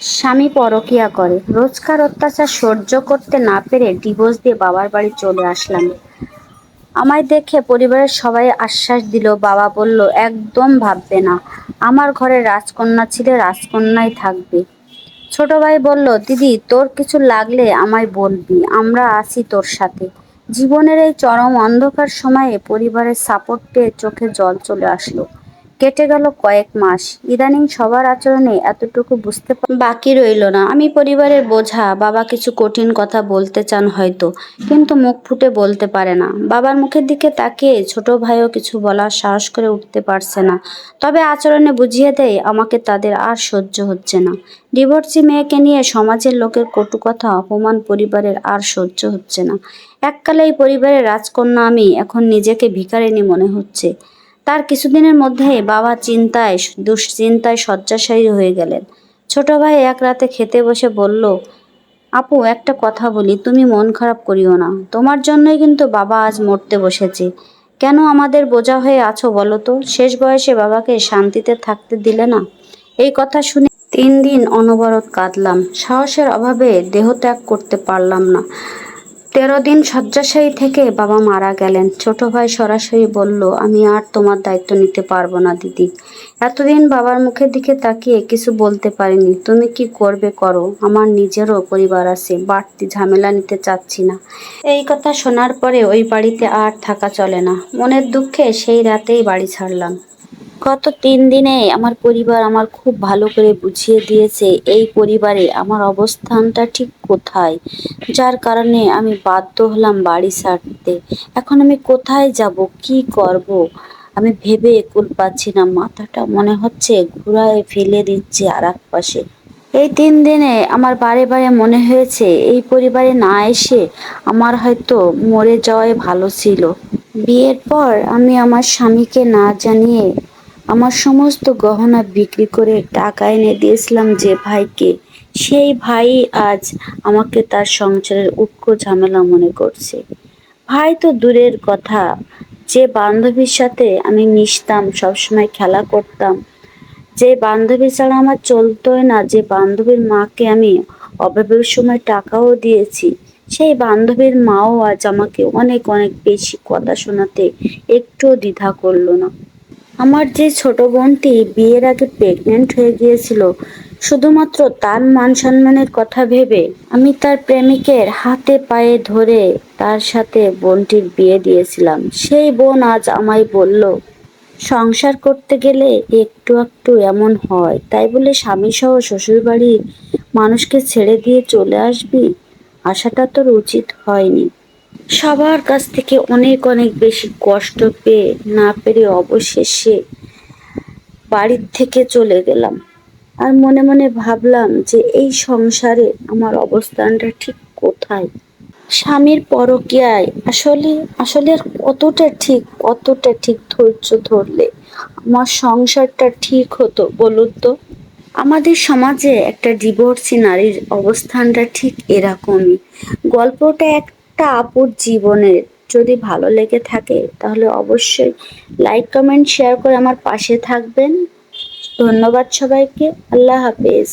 স্বামী পরকিয়া করে। রোজকার অত্যাচার সহ্য করতে না পেরে ডিভোর্স দিয়ে বাবার বাড়ি চলে আসলাম। আমায় দেখে পরিবারের সবাই আশ্বাস দিল, বাবা বলল, একদম ভাববে না। আমার ঘরে রাজকন্যা ছিলে রাজকন্যাই থাকবে। ছোট ভাই বলল, দিদি, তোর কিছু লাগলে আমায় বলবি, আমরা আছি তোর সাথে। জীবনের এই চরম অন্ধকার সময়ে পরিবারের সাপোর্ট পেয়ে চোখে জল চলে আসলো। কেটে গেল কয়েক মাস। ইদানিং সবার আচরণে এতটুকু বুঝতে বাকি রইল না। আমি পরিবারের বোঝা, বাবা কিছু কঠিন কথা বলতে চান হয়তো, কিন্তু মুখ ফুটে বলতে পারে না। বাবার মুখের দিকে তাকিয়ে ছোট ভাইও কিছু বলার সাহস করে উঠতে পারছে না। তবে আচরণে বুঝিয়ে দেয়, আমাকে তাদের আর সহ্য হচ্ছে না। ডিভোর্সি মেয়েকে নিয়ে সমাজের লোকের কটু কথা, অপমান পরিবারের আর সহ্য হচ্ছে না। এককালে এই পরিবারের রাজকন্যা আমি, এখন নিজেকে ভিখারিনী মনে হচ্ছে। তার কিছুদিনের মধ্যেই বাবা চিন্তায়, দুশ্চিন্তায় শয্যাশায়ী হয়ে গেলেন। ছোট ভাই এক রাতে খেতে বসে বলল, আপু, একটা কথা বলি, তুমি মন খারাপ করিও না। তোমার জন্যই কিন্তু বাবা আজ মরতে বসেছে। কেন আমাদের বোঝা হয়ে আছো বলো তো? শেষ বয়সে বাবাকে শান্তিতে থাকতে দিলে না? এই কথা শুনে তিন দিন অনবরত কাঁদলাম। সাহসের অভাবে দেহত্যাগ করতে পারলাম না। তেরো দিন শয্যাশায়ী থেকে বাবা মারা গেলেন। ছোট ভাই সরাসরি বলল, আমি আর তোমার দায়িত্ব নিতে পারব না, দিদি। এতদিন বাবার মুখের দিকে তাকিয়ে কিছু বলতে পারিনি। তুমি কি করবে করো? আমার নিজেরও পরিবার আছে, বাড়তি ঝামেলা নিতে চাচ্ছি না। এই কথা শোনার পরে ওই বাড়িতে আর থাকা চলে না। মনের দুঃখে সেই রাতেই বাড়ি ছাড়লাম। গত তিন দিনে আমার পরিবার আমার খুব ভালো করে বুঝিয়ে দিয়েছে, এই পরিবারে আমার অবস্থানটা ঠিক কোথায়? যার কারণে আমি বাধ্য হলাম বাড়ি ছাড়তে। এখন আমি কোথায় যাব, কি করব? আমি ভেবে কুল পাচ্ছি না, মাথাটা মনে হচ্ছে ঘুরায় ফেলে দিচ্ছে আর এক পাশে এই তিন দিনে আমার বারে বারে মনে হয়েছে, এই পরিবারে না এসে আমার হয়তো মরে যাওয়াই ভালো ছিল। বিয়ের পর আমি আমার স্বামীকে না জানিয়ে আমার সমস্ত গহনা বিক্রি করে টাকা এনে দিয়েছিলাম যে ভাইকে। সেই ভাই আজ আমাকে তার সংসারের উৎক ঝামেলা মনে করছে। ভাই তো দূরের কথা। যে বান্ধবীর সাথে আমি মিশতাম, সবসময় খেলা করতাম। যে বান্ধবী ছাড়া আমার চলতোই না, যে বান্ধবীর মাকে আমি অভাবের সময় টাকাও দিয়েছি, সেই বান্ধবীর মাও আজ আমাকে অনেক অনেক বেশি কথা শোনাতে একটুও দ্বিধা করল না। আমার যে ছোট বোনটি বিয়ের আগে প্রেগনেন্ট হয়ে গিয়েছিল, শুধুমাত্র তার মান সম্মানের কথা ভেবে আমি তার প্রেমিকের হাতে পায়ে ধরে তার সাথে বোনটির বিয়ে দিয়েছিলাম। সেই বোন আজ আমায় বলল, সংসার করতে গেলে একটু একটু এমন হয়, তাই বলে স্বামী সহ শ্বশুর বাড়ির মানুষকে ছেড়ে দিয়ে চলে আসবি? আশাটা তোর উচিত হয়নি। সবার কাছ থেকে অনেক অনেক বেশি কষ্ট পেয়ে না পেরে অবশেষে বাড়ির থেকে চলে গেলাম। আর মনে মনে ভাবলাম যে এই সংসারে আমার অবস্থানটা ঠিক কোথায়? স্বামীর পরকীয়ায় আসলে আসলে কতটা ঠিক কতটা ঠিক ধৈর্য ধরলে আমার সংসারটা ঠিক হতো বলুন তো? আমাদের সমাজে একটা ডিভোর্সি নারীর অবস্থানটা ঠিক এরকমই। গল্পটা একটা আপুর জীবনের যদি ভালো লেগে থাকে, তাহলে অবশ্যই লাইক কমেন্ট শেয়ার করে আমার পাশে থাকবেন। ধন্যবাদ সবাইকে। আল্লাহ হাফেজ।